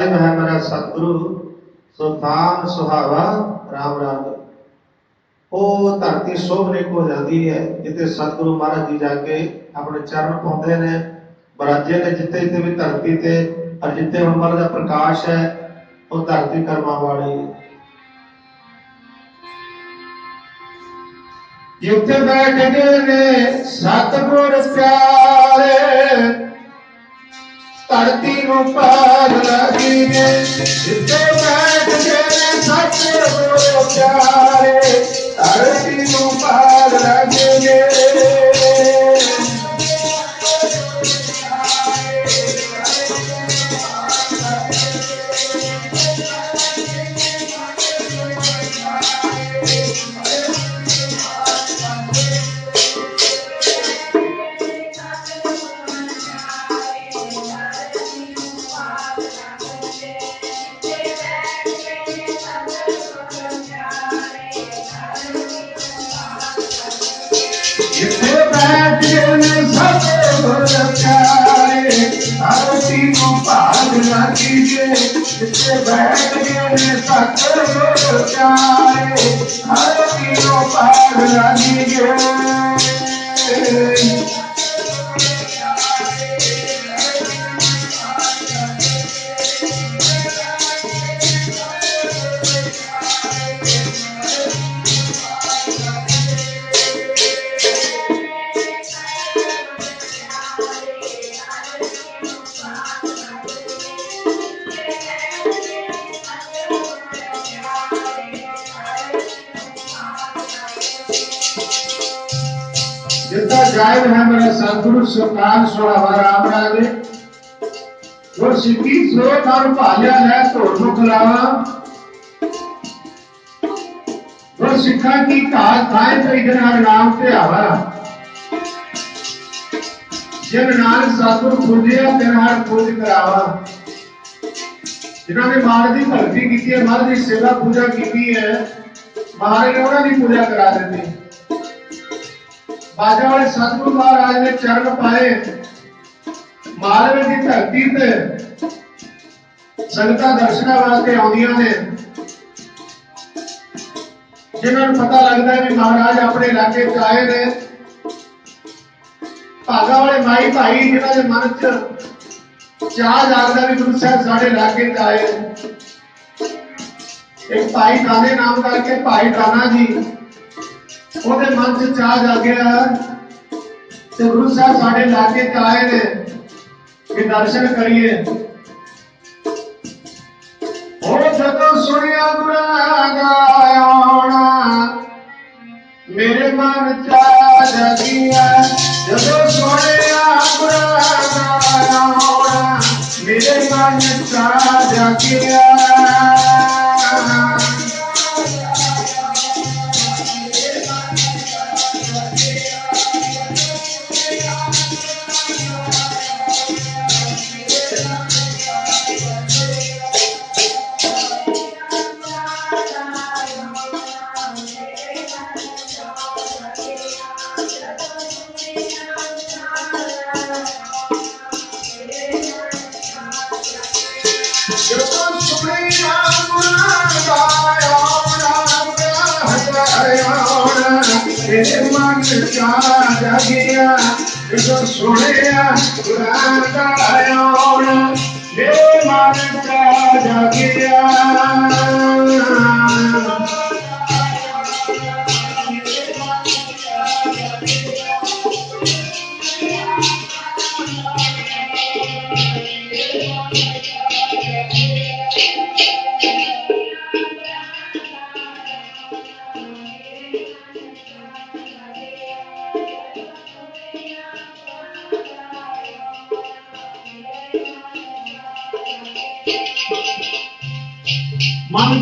ਹੈ ਮੇਰਾ ਸਤਿਗੁਰੂ ਸੁਲਤਾਨ ਸੁਹਾਵਾ, ਰਾਮ ਰਾਮ। ਉਹ ਧਰਤੀ ਸੋਭਨੇ ਹੋ ਜਾਂਦੀ ਹੈ, ਜਿੱਥੇ ਸਤਿਗੁਰੂ ਮਹਾਰਾਜ ਜੀ ਜਾ ਕੇ ਆਪਣੇ ਚਰਨ ਪਾਉਂਦੇ ਨੇ। ਬਰਾਜੇ ਨੇ ਜਿੱਥੇ ਜਿੱਥੇ ਵੀ ਧਰਤੀ ਤੇ, ਔਰ ਜਿੱਥੇ ਹੁਣ ਮਹਾਰਾਜ ਦਾ ਪ੍ਰਕਾਸ਼ ਹੈ, ਉਹ ਧਰਤੀ ਕਰਮਾਂ ਵਾਲੀ। ਹੈ ਜਿੱਥੇ ਬੈਠ ਗਏ ਨੇ ਸਤਿਗੁਰ ਪਿਆਰੇ ਧਰਤੀ ਨੂੰ ਪਾਰ ਲੱਗੀ ਨੇ ਜਿੱਥੇ ਬੈਠ ਗਏ ਨੇ ਸਤਿਗੁਰ ਪਿਆਰੇ ਧਰਤੀ ਨੂੰ ਪਿਆਰੇ, ਧਰਤੀ ਨੂੰ ਪਾਰ ਲੱਗੀ ਜੇ ਜਿੱਥੇ ਬੈਠ ਗਏ ਨੇ ਸਤਿਗੁਰ ਪਿਆਰੇ ਧਰਤੀ ਨੂੰ ਪਾਰ ਲੱਗੀ ਜੇ ਜਿੱਦਾਂ ਜਾਇਦ ਹੈ ਮੇਰੇ ਸਤਿਗੁਰੂ ਸੁਲਤਾਨ ਸੁਹਾਵਾ ਰਾਮ ਰਾਜੇ ਉਹ ਸਿੱਖੀ ਸੋ ਕਰ ਭਾਲਿਆ ਲੈ ਧੋੜ ਨੂੰ ਖਲਾਵਾ ਉਹ ਸਿੱਖਾਂ ਕੀ ਘਾਲ ਖਾਏ ਤੇ ਇਧਰ ਹਰ ਨਾਮ ਤੇ ਆਵਾ ਜਿਨ ਨਾਨਕ ਸਤਿਗੁਰ ਖੁਦਿਆ ਤੇ ਹਰ ਖੁਦ ਕਰਾਵਾ ਜਿਨ੍ਹਾਂ ਨੇ ਮਾਰ ਦੀ ਭਗਤੀ ਕੀਤੀ ਹੈ ਮਾਰ ਦੀ ਸੇਵਾ ਪੂਜਾ ਬਾਜਾ ਵਾਲੇ ਸਤਿਗੁਰੂ ਮਹਾਰਾਜ ਨੇ ਚਰਨ ਪਾਏ। ਮਾਲਵੇ ਦੀ ਧਰਤੀ ਤੇ ਸੰਗਤਾਂ ਦਰਸ਼ਨਾਂ ਵਾਸਤੇ ਆਉਂਦੀਆਂ ਨੇ। ਜਿਨ੍ਹਾਂ ਨੂੰ ਪਤਾ ਲੱਗਦਾ ਹੈ ਵੀ ਮਹਾਰਾਜ ਆਪਣੇ ਇਲਾਕੇ ਚ ਆਏ ਨੇ। ਭਾਗਾ ਵਾਲੇ ਮਾਈ ਭਾਈ ਜਿਨ੍ਹਾਂ ਦੇ ਮਨ ਚ ਚਾਹ ਜਾਗਦਾ ਵੀ ਗੁਰੂ ਸਾਹਿਬ ਸਾਡੇ ਇਲਾਕੇ ਚ ਆਏ ਇੱਕ ਭਾਈ ਦਾਨੇ ਨਾਮ ਕਰਕੇ ਭਾਈ ਦਾਨਾ ਜੀ। ਉਹਦੇ ਮਨ 'ਚ ਚਾਹ ਜਾਗਿਆ ਤੇ ਗੁਰੂ ਸਾਹਿਬ ਸਾਡੇ ਲਾਗੇ 'ਚ ਆਏ ਨੇ ਕਿ ਦਰਸ਼ਨ ਕਰੀਏ। ਉਹ ਜਦੋਂ ਸੁਣਿਆ ਗੁਰਾਂ ਦਾ ਆਉਣਾ, ਮੇਰੇ ਮਨ 'ਚ ਆ ਜਦੋਂ ਸੁਣਿਆ ਗੁਰਾਂ ਦਾ ਆਉਣਾ, ਮੇਰੇ ਮਨ 'ਚ ਆ ਮਨ ਚ ਆ ਜਾਗਿਆ ਜਦੋਂ ਸੁਣਿਆ ਗੁਰਾਂ ਦਾ ਆਉਣਾ ਮੇਰੇ ਮਨ ਚ ਜਾਗਿਆ।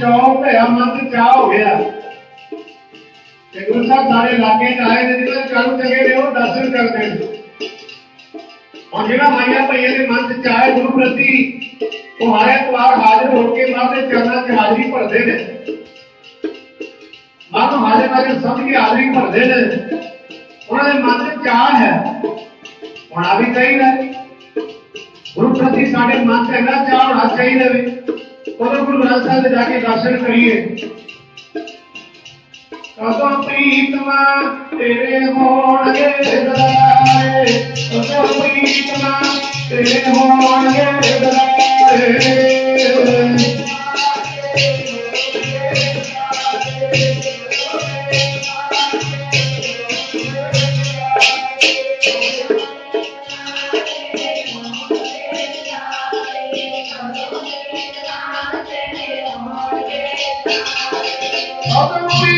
ਚਾਉ ਭਇਆ ਮਨ ਤੇ ਚਾਹ ਹੋ ਗਿਆ। ਤੇ ਗੁਰੂ ਸਾਹਿਬ ਸਾਰੇ ਲਾਗੇ ਚ ਆਏ ਤੇ ਜਿਹੜਾ ਚੰਨ ਚੰਗੇ ਨੇ, ਉਹ ਦਰਸ਼ਨ ਕਰਦੇ ਨੇ ਔਰ ਜਿਹੜਾ ਮਾਇਆ ਭਈਆ ਦੇ ਮਨ ਤੇ ਚਾਹ ਗੁਰੂ ਪ੍ਰਤੀ, ਉਹ ਹਾਰੇ ਪਵਾਰ ਹਾਜ਼ਰ ਹੋ ਕੇ ਮਨ ਦੇ ਚਰਨਾਂ 'ਚ ਹਾਜ਼ਰੀ ਭਰਦੇ ਨੇ। ਮਨ ਨੂੰ ਹਾਜ਼ਰ ਹਾਜ਼ਰ ਸਮਝ ਕੇ ਹਾਜ਼ਰੀ ਭਰਦੇ ਨੇ। ਉਹਨਾਂ ਦੇ ਮਨ ਤੇ ਚਾਹ ਹੈ। ਹੋਣਾ ਵੀ ਚਾਹੀਦਾ ਗੁਰੂ ਪ੍ਰਤੀ ਸਾਡੇ ਮਨ ਤੇ ਨਾ ਚਾਹ ਹੋਣਾ ਚਾਹੀਦਾ ਵੀ ਉਹਨਾਂ ਗੁਰੂ ਗ੍ਰੰਥ ਸਾਹਿਬ ਦੇ ਜਾ ਕੇ ਦਰਸ਼ਨ ਕਰੀਏ। ਕਦੋਂ ਪ੍ਰੀਤਮਾ ਤੇਰੇ ਹੋਣਗੇ ਦਰਾਰੇ ਕਦੋਂ ਪ੍ਰੀਤਮਾ ਤੇਰੇ ਹੋਣਗੇ ਦਰਾਰੇ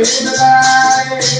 Krishna Hare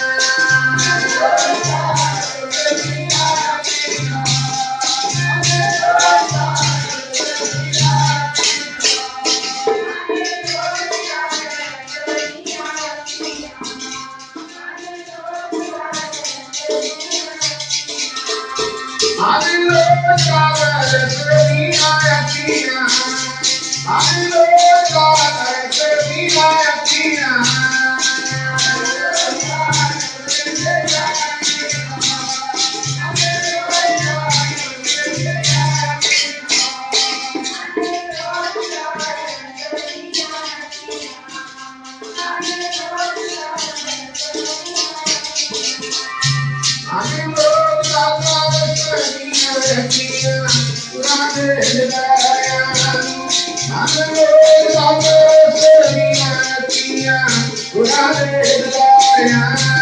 I'm Hallelujah.